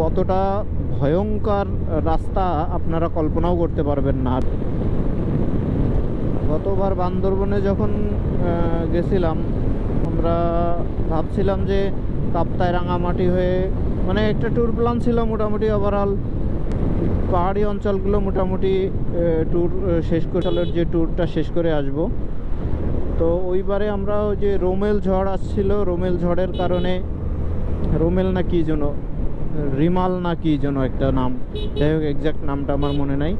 কতটা ভয়ঙ্কর রাস্তা আপনারা কল্পনাও করতে পারবেন না। গতবার বান্দরবনে যখন গেছিলাম, আমরা ভাবছিলাম যে কাপ্তায় রাঙামাটি হয়ে মানে একটা ট্যুর প্ল্যান ছিল মোটামুটি ওভারঅল পাহাড়ি অঞ্চলগুলো মোটামুটি ট্যুর শেষ করে যে ট্যুরটা শেষ করে আসব। তো ওইবারে আমরা ওই যে রোমেল ঝড় আসছিল, রোমেল ঝড়ের কারণে, রোমেল না কি যেন রিমাল না কি যেন একটা নাম। যাই হোক এক্স্যাক্ট নামটা আমার মনে নাই।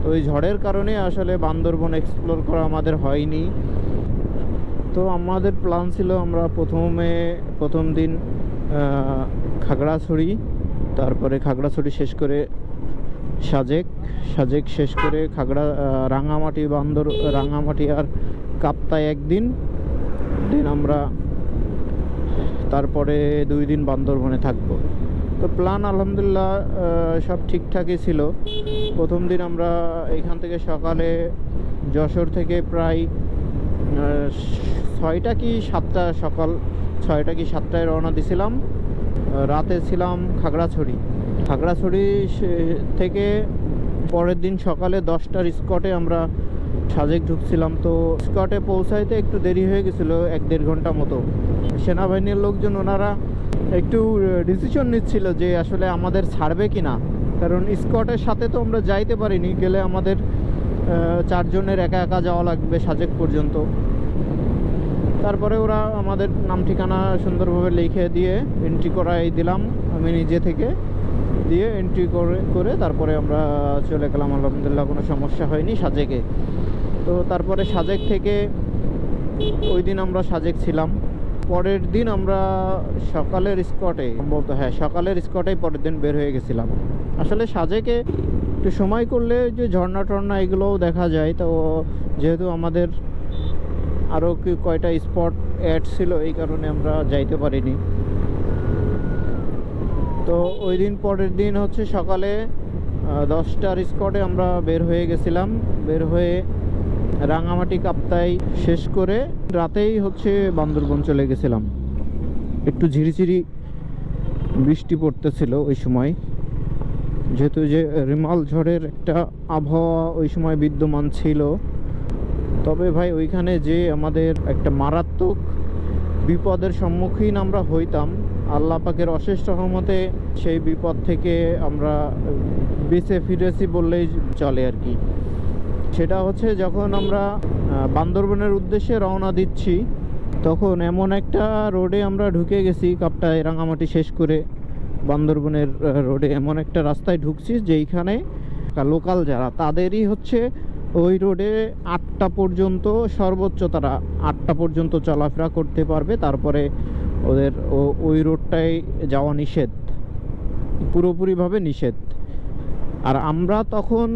তো ওই ঝড়ের কারণে আসলে বান্দরবন এক্সপ্লোর করা আমাদের হয়নি। তো আমাদের প্ল্যান ছিল আমরা প্রথমে প্রথম দিন খাগড়াছড়ি, তারপরে খাগড়াছড়ি শেষ করে সাজেক। সাজেক শেষ করে খাগড়া রাঙামাটি বান্দর, রাঙামাটি আর কাপ্তায় একদিন। দেন আমরা তারপরে দুই দিন বান্দরবনে থাকব। তো প্ল্যান আলহামদুলিল্লাহ সব ঠিকঠাকই ছিল। প্রথম দিন আমরা এখান থেকে সকালে যশোর থেকে প্রায় ছয়টা কি সাতটা সকাল, ছয়টা কি সাতটায় রওনা দিছিলাম। রাতে ছিলাম খাগড়াছড়ি। খাগড়াছড়ি থেকে পরের দিন সকালে দশটার স্কটে আমরা সাজেক ঢুকছিলাম। তো স্কটে পৌঁছাইতে একটু দেরি হয়ে গেছিল, এক দেড় ঘণ্টা মতো। সেনাবাহিনীর লোকজন, ওনারা একটু ডিসিশন নিচ্ছিল যে আসলে আমাদের ছাড়বে কি না কারণ স্কটের সাথে তো আমরা যাইতে পারিনি, গেলে আমাদের চারজনের একা একা যাওয়া লাগবে সাজেক পর্যন্ত। তারপরে ওরা আমাদের নাম ঠিকানা সুন্দরভাবে লিখে দিয়ে এন্ট্রি করাই দিলাম আমি নিজে থেকে। দিয়ে এন্ট্রি করে করে তারপরে আমরা চলে গেলাম, আলহামদুলিল্লাহ কোনো সমস্যা হয়নি সাজেকে। তো তারপরে সাজেক থেকে ওই দিন আমরা সাজেক ছিলাম। পরের দিন আমরা সকালের স্কটে বলতো হ্যাঁ সকালের স্কটেই পরের দিন বের হয়ে গেছিলাম। আসলে সাজেকে একটু সময় করলে যে ঝর্ণা টর্ণা এগুলোও দেখা যায়, তো যেহেতু আমাদের আরও কয়টা স্পট অ্যাড ছিল, এই কারণে আমরা যাইতে পারিনি। তো ওই দিন পরের দিন হচ্ছে সকালে দশটার স্কটে আমরা বের হয়ে গেছিলাম। বের হয়ে রাঙামাটি কাপ্তাই শেষ করে রাতেই হচ্ছে বান্দরবন চলে গেছিলাম। একটু ঝিরিঝিরি বৃষ্টি পড়তেছিল ওই সময়। যেহেতু যে রিমাল ঝড়ের একটা আবহাওয়া ওই সময় বিদ্যমান ছিল। তবে ভাই ওইখানে যে আমাদের একটা মারাত্মক বিপদের সম্মুখীন আমরা হইতাম, আল্লাহ পাকের অশেষ রহমতে সেই বিপদ থেকে আমরা বেঁচে ফিরেছি বললেই চলে আর কি। সেটা হচ্ছে যখন আমরা বান্দরবনের উদ্দেশ্যে রওনা দিচ্ছি, তখন এমন একটা রোডে আমরা ঢুকে গেছি কাপটায় রাঙামাটি শেষ করে বান্দরবনের রোডে এমন একটা রাস্তায় ঢুকছি যেইখানে লোকাল যারা, তাদেরই হচ্ছে ওই রোডে আটটা পর্যন্ত সর্বোচ্চ তারা আটটা পর্যন্ত চলাফেরা করতে পারবে, তারপরে ওদের ওই রোডটায় যাওয়া নিষেধ, পুরোপুরিভাবে নিষেধ। আর আমরা তখন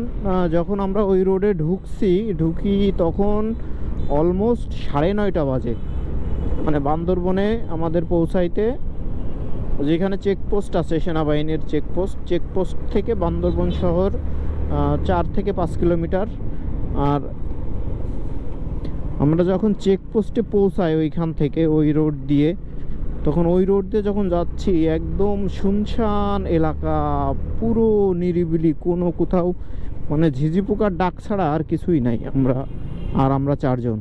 যখন আমরা ওই রোডে ঢুকছি, ঢুকি তখন অলমোস্ট সাড়ে নয়টা বাজে। মানে বান্দরবনে আমাদের পৌঁছাইতে যেখানে চেকপোস্ট আছে, সেনাবাহিনীর চেকপোস্ট চেকপোস্ট থেকে বান্দরবন শহর চার থেকে পাঁচ কিলোমিটার। আর আমরা যখন চেকপোস্টে পৌঁছাই ওইখান থেকে, ওই রোড দিয়ে তখন ওই রোড দিয়ে যখন যাচ্ছি, একদম শুনশান এলাকা, পুরো নিরিবিলি, কোনো কোথাও মানে ঝিঝি পোকার ডাক ছাড়া আর কিছুই নাই আমরা আর আমরা চারজন।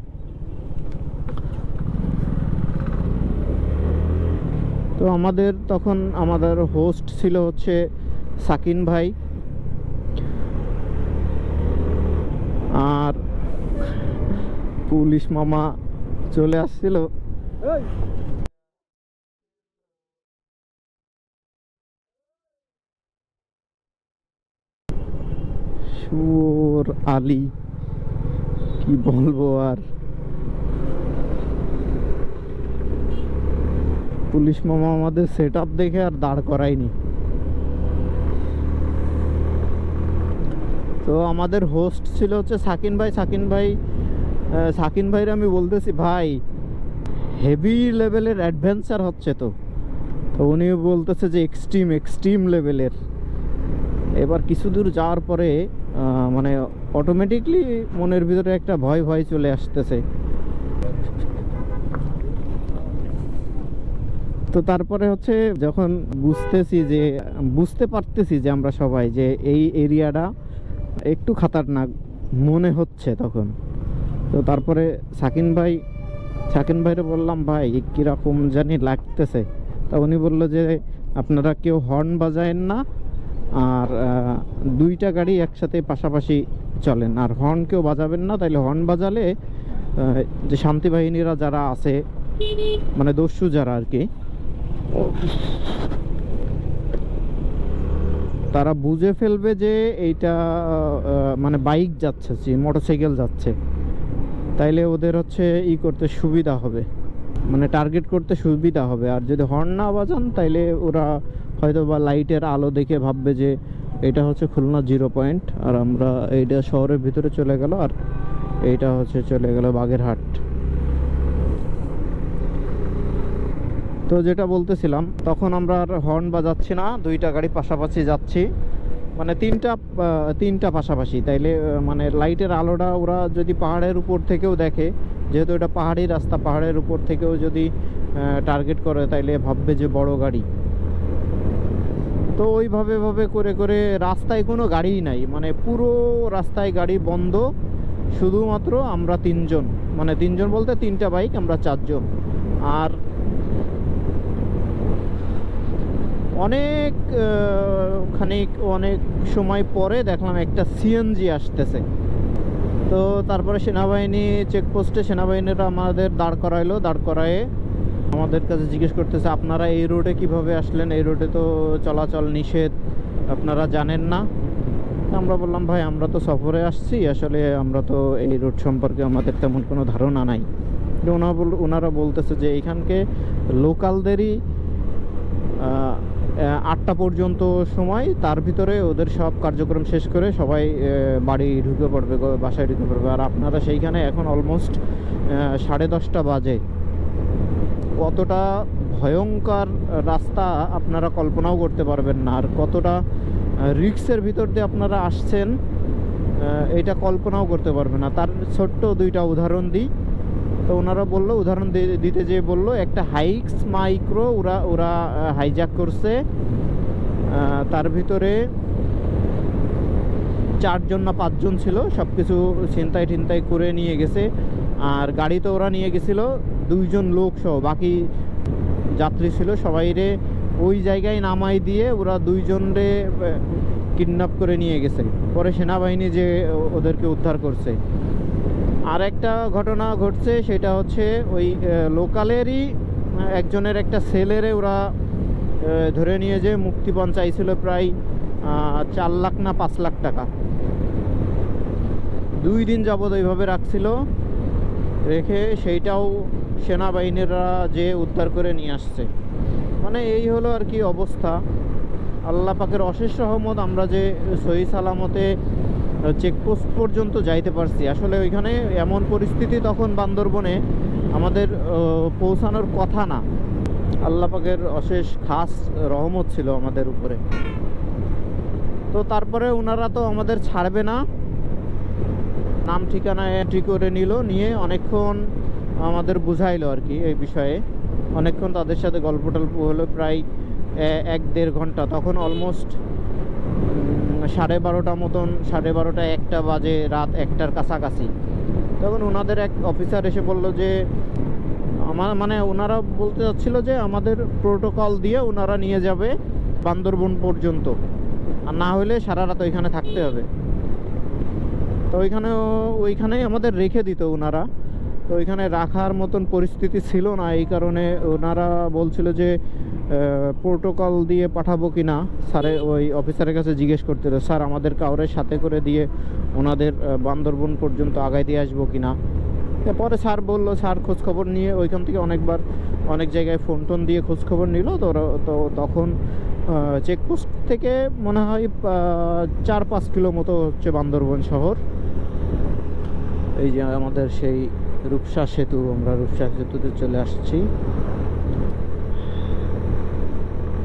তো আমাদের তখন আমাদের হোস্ট ছিল হচ্ছে সাকিন ভাই। আর পুলিশ মামা চলে আসছিল। সুর আলী, কি বলব আর? পুলিশ মামা আমাদের সেট দেখে আর দাঁড় করায়নি। তো আমাদের হোস্ট ছিল হচ্ছে সাকিন ভাই। সাকিন ভাই সাকিন ভাইয়ের আমি বলতেছি, ভাই হেভি লেভেলের অ্যাডভেঞ্চার হচ্ছে তো। তো উনি বলতেছে যে এক্সট্রিম এক্সট্রিম লেভেলের এবার কিছু দূর যাওয়ার পরে মানে অটোমেটিকলি মনের ভিতরে একটা ভয় ভয় চলে আসতেছে। তো তারপরে হচ্ছে যখন বুঝতেছি যে, বুঝতে পারতেছি যে আমরা সবাই যে এই এরিয়াটা একটু খাতারনাক মনে হচ্ছে তখন। তো তারপরে সাকিন ভাই, সাকিন ভাইরে বললাম, ভাই কীরকম জানি লাগতেছে। তা উনি বলল যে, আপনারা কেউ হর্ন বাজায়েন না আর দুইটা গাড়ি একসাথে পাশাপাশি চলেন। আর হর্ন কেউ বাজাবেন না, তাইলে হর্ন বাজালে যে শান্তি বাহিনীরা যারা আছে মানে দস্যু যারা আর কি, তারা বুঝে ফেলবে যে এইটা মানে বাইক যাচ্ছে মোটরসাইকেল যাচ্ছে। তাইলে ওদের হচ্ছে ই করতে সুবিধা হবে। মানে টার্গেট করতে সুবিধা হবে। আর যদি হর্ন না বাজান, তাইলে ওরা হয়তো বা লাইটের আলো দেখে ভাববে যে এটা হচ্ছে খুলনা জিরো পয়েন্ট, আর আমরা এইটা শহরের ভিতরে চলে গেল, আর এইটা হচ্ছে চলে গেল বাগেরহাট। তো যেটা বলতেছিলাম, তখন আমরা আর হর্ন বাজাচ্ছি না, দুইটা গাড়ি পাশাপাশি যাচ্ছি। মানে তিনটা তিনটা পাশাপাশি, তাইলে মানে লাইটের আলোটা ওরা যদি পাহাড়ের উপর থেকেও দেখে, যেহেতু এটা পাহাড়ি রাস্তা, পাহাড়ের উপর থেকেও যদি টার্গেট করে, তাইলে ভাববে যে বড় গাড়ি। তো ওইভাবে ভাবে করে করে রাস্তায় কোনো গাড়িই নাই। মানে পুরো রাস্তায় গাড়ি বন্ধ। শুধুমাত্র আমরা তিনজন। মানে তিনজন বলতে তিনটা বাইক, আমরা চারজন। আর অনেক খানিক, অনেক সময় পরে দেখলাম একটা সিএনজি আসতেছে। তো তারপরে সেনাবাহিনী চেকপোস্টে সেনাবাহিনীরা আমাদের দাঁড় করাইলো। দাঁড় করায়ে আমাদের কাছে জিজ্ঞেস করতেছে, আপনারা এই রোডে কীভাবে আসলেন? এই রোডে তো চলাচল নিষেধ, আপনারা জানেন না? আমরা বললাম, ভাই, আমরা তো সফরে আসছি, আসলে আমরা তো এই রোড সম্পর্কে আমাদের তেমন কোনো ধারণা নাই। ওনারা বলতেছে যে এখানকে লোকালদেরই আটটা পর্যন্ত সময়, তার ভিতরে ওদের সব কার্যক্রম শেষ করে সবাই বাড়ি ঢুকে পড়বে, বাসায় ঢুকে পড়বে। আর আপনারা সেইখানে এখন অলমোস্ট সাড়ে দশটা বাজে। কতটা ভয়ঙ্কর রাস্তা আপনারা কল্পনাও করতে পারবেন না, আর কতটা রিক্সের ভিতর দিয়ে আপনারা আসছেন এটা কল্পনাও করতে পারবেন না। তার ছোট্ট দুইটা উদাহরণ দিই। তো ওনারা বলল, উদাহরণ দিতে যেয়ে বলল, একটা হাইক্স মাইক্রো ওরা ওরা হাইজ্যাক করছে তার ভিতরে চারজন না পাঁচজন ছিল সব কিছু ছিনতাই ঠিনতাই করে নিয়ে গেছে, আর গাড়ি তো ওরা নিয়ে গেছিল দুইজন লোক সহ বাকি যাত্রী ছিল, সবাইরে ওই জায়গায় নামাই দিয়ে ওরা দুইজন রে কিডন্যাপ করে নিয়ে গেছে। পরে সেনাবাহিনী যে ওদেরকে উদ্ধার করছে। আর একটা ঘটনা ঘটছে, সেটা হচ্ছে ওই লোকালেরই একজনের একটা সেলেরে ওরা ধরে নিয়ে যে মুক্তিপণ চাইছিল প্রায় চার লাখ না পাঁচ লাখ টাকা। দুই দিন যাবৎ ওইভাবে রাখছিল। রেখে সেইটাও সেনাবাহিনীরা যে উদ্ধার করে নিয়ে আসছে। মানে এই হলো আর কি অবস্থা। আল্লাহ পাকের অশেষ রহমত, আমরা যে সহি সালামতে চেকপোস্ট পর্যন্ত যাইতে পারছি। আসলে ওইখানে এমন পরিস্থিতি তখন বান্দরবনে আমাদের পৌঁছানোর কথা না। আল্লাহ পাকের অশেষ খাস রহমত ছিল আমাদের উপরে। তো তারপরে ওনারা তো আমাদের ছাড়বে না। নাম ঠিকানা এন্ট্রি করে নিল, নিয়ে অনেকক্ষণ আমাদের বুঝাইলো আর কি এই বিষয়ে। অনেকক্ষণ তাদের সাথে গল্প টল্প হলো, প্রায় এক দেড় ঘণ্টা। তখন অলমোস্ট সাড়ে বারোটা মতন, সাড়ে বারোটা একটা বাজে, রাত একটার কাছাকাছি। তখন ওনাদের এক অফিসার এসে বলল যে, আমার মানে ওনারা বলতে চাচ্ছিল যে, আমাদের প্রোটোকল দিয়ে ওনারা নিয়ে যাবে বান্দরবন পর্যন্ত। আর না হলে সারা রাত ওইখানে থাকতে হবে। তো ওইখানে ওইখানেই আমাদের রেখে দিত ওনারা। তো ওইখানে রাখার মতন পরিস্থিতি ছিল না, এই কারণে ওনারা বলছিল যে প্রোটোকল দিয়ে পাঠাবো কি না স্যারে ওই অফিসারের কাছে জিজ্ঞেস করতে স্যার, আমাদের কাউরে সাথে করে দিয়ে ওনাদের বান্দরবন পর্যন্ত আগায় দিয়ে আসব কি না পরে স্যার বলল, স্যার, খোঁজখবর নিয়ে ওইখান থেকে অনেকবার, অনেক জায়গায় ফোন টোন দিয়ে খোঁজখবর নিল। তো তো তখন চেকপোস্ট থেকে মনে হয় চার পাঁচ কিলো মতো হচ্ছে বান্দরবন শহর। এই যে আমাদের সেই রূপসা সেতু, আমরা রূপসা সেতুতে চলে আসছি।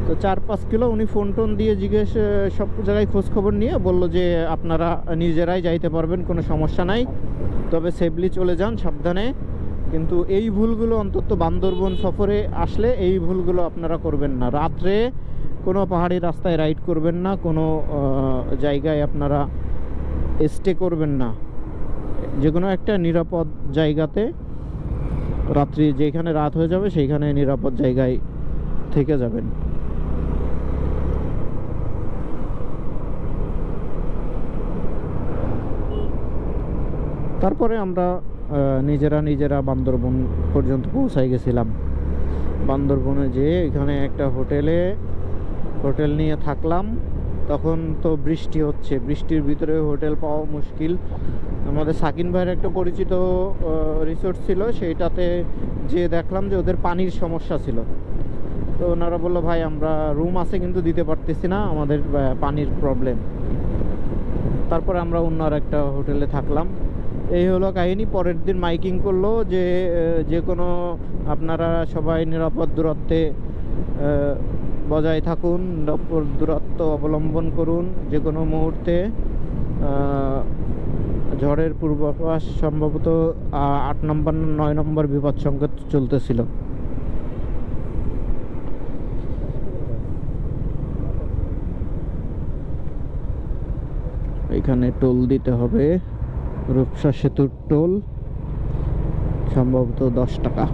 তো চার পাঁচ কিলো উনি ফোন টোন দিয়ে জিজ্ঞেস সব জায়গায় খোঁজ খবর নিয়ে বলল যে, আপনারা নিজেরাই যাইতে পারবেন, কোনো সমস্যা নাই। তবে সেফলি চলে যান, সাবধানে। কিন্তু এই ভুলগুলো অন্তত বান্দরবন সফরে আসলে এই ভুলগুলো আপনারা করবেন না। রাত্রে কোনো পাহাড়ি রাস্তায় রাইড করবেন না, কোনো জায়গায় আপনারা স্টে করবেন না। যে কোনো একটা নিরাপদ জায়গাতে রাত্রি যেখানে রাত হয়ে যাবে, সেইখানে নিরাপদ জায়গায় থেকে যাবেন। তারপরে আমরা নিজেরা নিজেরা বান্দরবন পর্যন্ত পৌঁছাই গেছিলাম। বান্দরবনে যেয়ে এখানে একটা হোটেলে, হোটেল নিয়ে থাকলাম। তখন তো বৃষ্টি হচ্ছে, বৃষ্টির ভিতরে হোটেল পাওয়া মুশকিল। আমাদের সাকিন ভাইয়ের একটা পরিচিত রিসোর্ট ছিল, সেইটাতে যে দেখলাম যে ওদের পানির সমস্যা ছিল। তো ওনারা বলল, ভাই, আমরা রুম আছে কিন্তু দিতে পারতেছি না, আমাদের পানির প্রবলেম তারপর আমরা অন্য আর একটা হোটেলে থাকলাম। এই হলো কাহিনী, পরের দিন মাইকিং করল যে যে কোনো আপনারা সবাই নিরাপদ দূরত্বে বজায় থাকুন দূরত্ব অবলম্বন করুন, যে কোনো মুহূর্তে ঝড়ের পূর্বাভাস সম্ভবত আট নম্বর নয় নম্বর বিপদ সংকেত চলতেছিল। এখানে টোল দিতে হবে। রূপসা সেতুর টোল, সম্ভবত দশ টাকা।